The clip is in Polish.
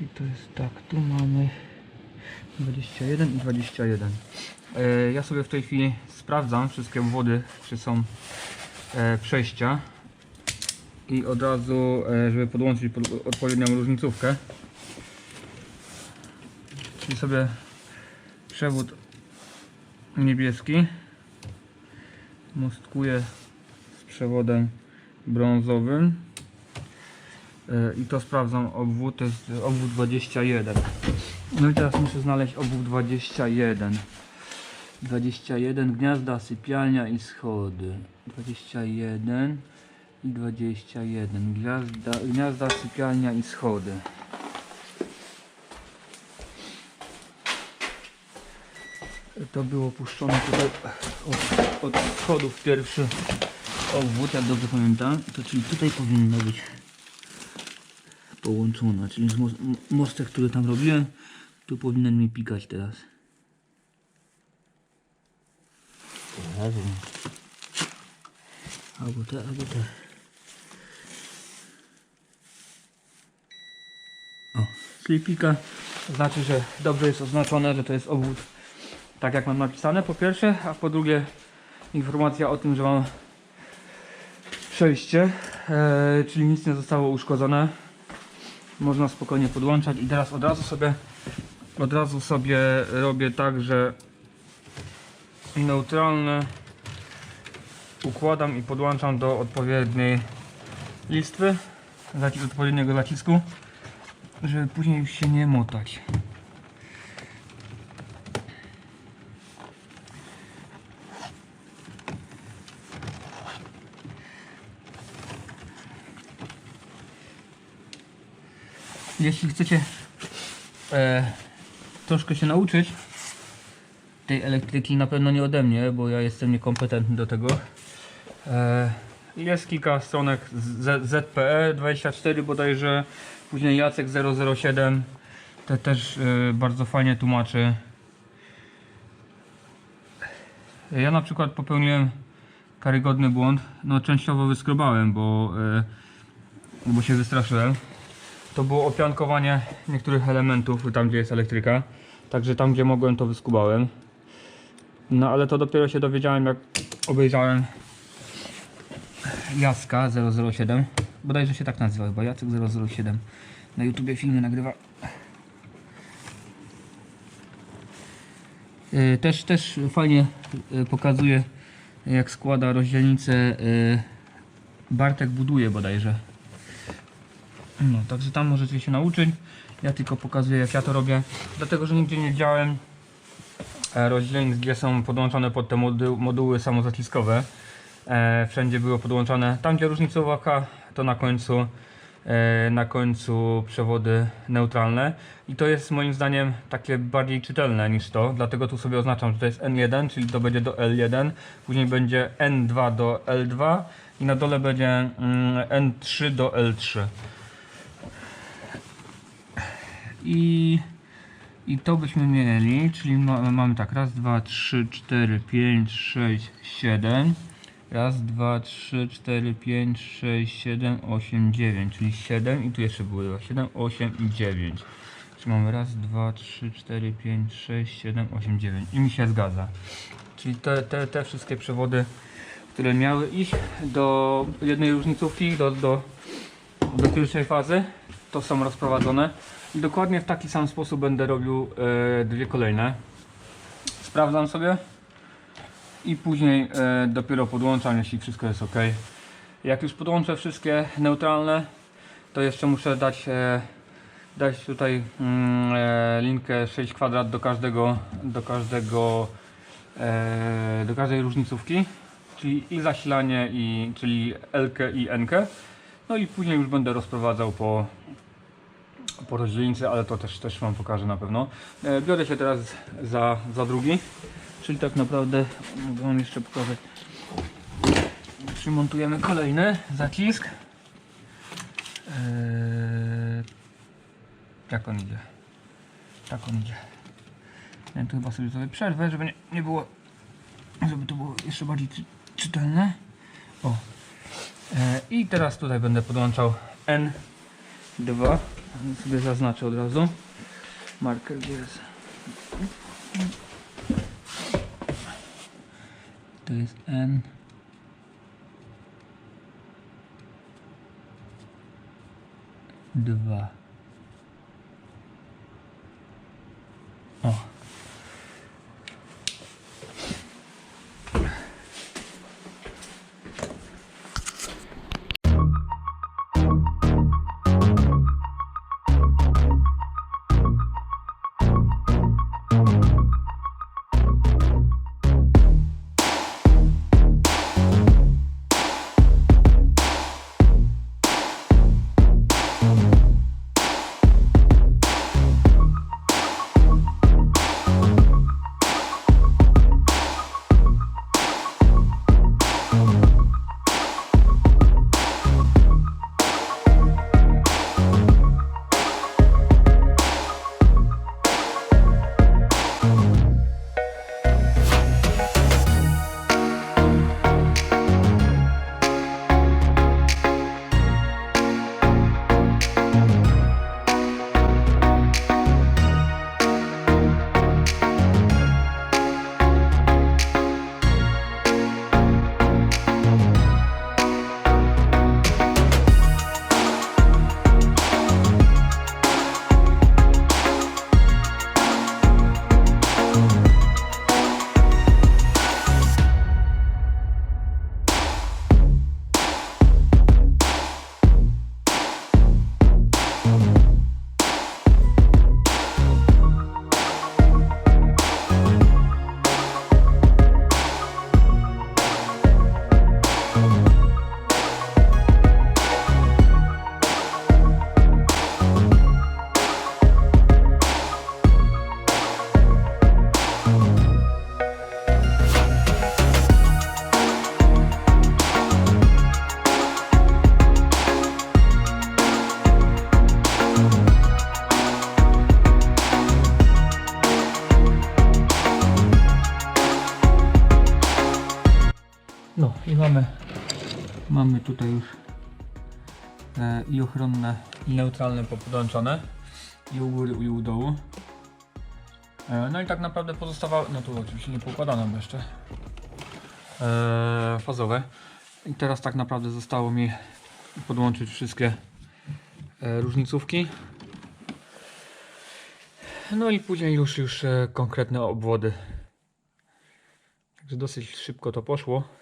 I to jest tak, tu mamy 21 i 21. E, ja sobie w tej chwili sprawdzam wszystkie obwody, czy są e, przejścia. I od razu, e, żeby podłączyć pod, odpowiednią różnicówkę. Czyli sobie przewód niebieski mostkuję z przewodem brązowym i to sprawdzam obwód, to jest obwód 21 no i teraz muszę znaleźć obwód 21 21 gniazda, sypialnia i schody. 21 i 21 gniazda, gniazda sypialnia i schody. To było puszczone tutaj od, od schodów pierwszy obwód, jak dobrze pamiętam. To czyli tutaj powinno być połączona, czyli mostek, który tam robiłem, tu powinien mi pikać teraz. Albo te, albo te. O, czyli pika, znaczy, że dobrze jest oznaczone, że to jest obwód tak jak mam napisane po pierwsze, a po drugie informacja o tym, że mam przejście, e, czyli nic nie zostało uszkodzone można spokojnie podłączać i teraz od razu sobie od razu sobie robię tak, że neutralne układam i podłączam do odpowiedniej listwy odpowiedniego zacisku żeby później już się nie motać jeśli chcecie e, troszkę się nauczyć tej elektryki, na pewno nie ode mnie, bo ja jestem niekompetentny do tego. E, jest kilka stronek z, ZPE 24 bodajże, później Jacek 007 te też e, bardzo fajnie tłumaczy. Ja na przykład popełniłem karygodny błąd, no częściowo wyskrobałem, bo, e, bo się wystraszyłem to było opiankowanie niektórych elementów tam gdzie jest elektryka. Także tam gdzie mogłem to wyskubałem. No ale to dopiero się dowiedziałem jak obejrzałem Jacka 007 bodajże się tak nazywa chyba Jacek 007 na YouTubie filmy nagrywa. Yy, też, też fajnie yy, pokazuje jak składa rozdzielnicę yy, Bartek buduje bodajże no, także tam możecie się nauczyć. Ja tylko pokazuję jak ja to robię. Dlatego, że nigdzie nie widziałem e, rozdzielnic, gdzie są podłączone pod te modu moduły samozaciskowe. E, wszędzie było podłączone. Tam gdzie różnicówka to na końcu e, na końcu przewody neutralne i to jest moim zdaniem takie bardziej czytelne niż to, dlatego tu sobie oznaczam, że to jest N1, czyli to będzie do L1, później będzie N2 do L2 i na dole będzie mm, N3 do L3 i, i to byśmy mieli, czyli ma, mamy tak, raz, dwa, trzy, cztery, pięć, sześć, siedem, raz, dwa, trzy, cztery, pięć, sześć, siedem, osiem, dziewięć, czyli siedem i tu jeszcze były dwa, siedem, osiem i dziewięć. Czyli mamy raz, dwa, trzy, cztery, pięć, sześć, siedem, osiem, dziewięć i mi się zgadza. Czyli te, te, te wszystkie przewody, które miały iść do jednej różnicówki, do, do, do pierwszej fazy, to są rozprowadzone. I dokładnie w taki sam sposób będę robił e, dwie kolejne. Sprawdzam sobie i później e, dopiero podłączam, jeśli wszystko jest ok. Jak już podłączę wszystkie neutralne, to jeszcze muszę dać, e, dać tutaj mm, e, linkę 6 kwadrat do każdego, do każdego, e, do każdej różnicówki, czyli i zasilanie, i, czyli L i N. -kę. No i później już będę rozprowadzał po, po rozdzielnicy, ale to też, też Wam pokażę na pewno. E, biorę się teraz za, za drugi, czyli tak naprawdę mogę Wam jeszcze pokazać. Przymontujemy kolejny zacisk. E, jak on idzie? Tak on idzie. Ja tu chyba sobie zrobię przerwę, żeby nie, nie było, żeby to było jeszcze bardziej czy, czytelne. O. E, I teraz tutaj będę podłączał N2 sobie zaznaczę od razu. Marker jest? To jest N. Dwa. Mamy tutaj już e, i ochronne, i neutralne podłączone i u góry, i u dołu. E, no i tak naprawdę pozostawały, no tu oczywiście nie poukładane mam jeszcze, e, fazowe. I teraz tak naprawdę zostało mi podłączyć wszystkie e, różnicówki. No i później już, już e, konkretne obwody. Także dosyć szybko to poszło.